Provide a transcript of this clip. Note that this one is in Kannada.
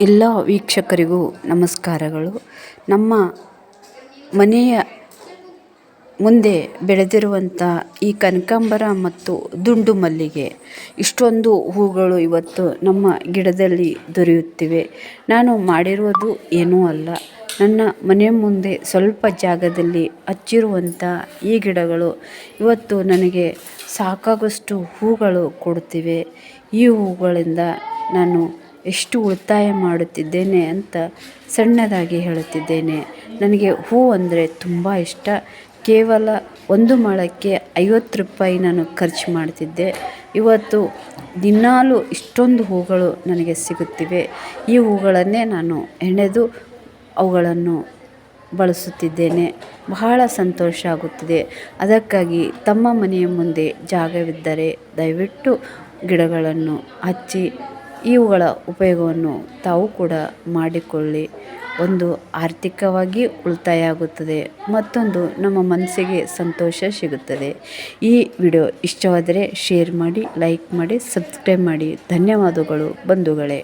ಎಲ್ಲ ವೀಕ್ಷಕರಿಗೂ ನಮಸ್ಕಾರಗಳು. ನಮ್ಮ ಮನೆಯ ಮುಂದೆ ಬೆಳೆದಿರುವಂಥ ಈ ಕನಕಾಂಬರ ಮತ್ತು ದುಂಡು ಮಲ್ಲಿಗೆ, ಇಷ್ಟೊಂದು ಹೂಗಳು ಇವತ್ತು ನಮ್ಮ ಗಿಡದಲ್ಲಿ ದೊರೆಯುತ್ತಿವೆ. ನಾನು ಮಾಡಿರುವುದು ಏನೂ ಅಲ್ಲ. ನನ್ನ ಮನೆ ಮುಂದೆ ಸ್ವಲ್ಪ ಜಾಗದಲ್ಲಿ ಹಚ್ಚಿರುವಂಥ ಈ ಗಿಡಗಳು ಇವತ್ತು ನನಗೆ ಸಾಕಾಗುವಷ್ಟು ಹೂಗಳು ಕೊಡುತ್ತಿವೆ. ಈ ಹೂಗಳಿಂದ ನಾನು ಎಷ್ಟು ಉಳಿತಾಯ ಮಾಡುತ್ತಿದ್ದೇನೆ ಅಂತ ಸಣ್ಣದಾಗಿ ಹೇಳುತ್ತಿದ್ದೇನೆ. ನನಗೆ ಹೂ ಅಂದರೆ ತುಂಬ ಇಷ್ಟ. ಕೇವಲ ಒಂದು ಮೊಳಕ್ಕೆ ಐವತ್ತು ರೂಪಾಯಿ ನಾನು ಖರ್ಚು ಮಾಡ್ತಿದ್ದೆ. ಇವತ್ತು ದಿನಾಲೂ ಇಷ್ಟೊಂದು ಹೂಗಳು ನನಗೆ ಸಿಗುತ್ತಿವೆ. ಈ ಹೂಗಳನ್ನೇ ನಾನು ಹೆಣೆದು ಅವುಗಳನ್ನು ಬಳಸುತ್ತಿದ್ದೇನೆ. ಬಹಳ ಸಂತೋಷ ಆಗುತ್ತಿದೆ. ಅದಕ್ಕಾಗಿ ತಮ್ಮ ಮನೆಯ ಮುಂದೆ ಜಾಗವಿದ್ದರೆ ದಯವಿಟ್ಟು ಗಿಡಗಳನ್ನು ಹಚ್ಚಿ ಇವುಗಳ ಉಪಯೋಗವನ್ನು ತಾವು ಕೂಡ ಮಾಡಿಕೊಳ್ಳಿ. ಒಂದು ಆರ್ಥಿಕವಾಗಿ ಉಳಿತಾಯ ಆಗುತ್ತದೆ ಮತ್ತೊಂದು ನಮ್ಮ ಮನಸ್ಸಿಗೆ ಸಂತೋಷ ಸಿಗುತ್ತದೆ. ಈ ವಿಡಿಯೋ ಇಷ್ಟವಾದರೆ ಶೇರ್ ಮಾಡಿ, ಲೈಕ್ ಮಾಡಿ, ಸಬ್ಸ್ಕ್ರೈಬ್ ಮಾಡಿ. ಧನ್ಯವಾದಗಳು ಬಂಧುಗಳೇ.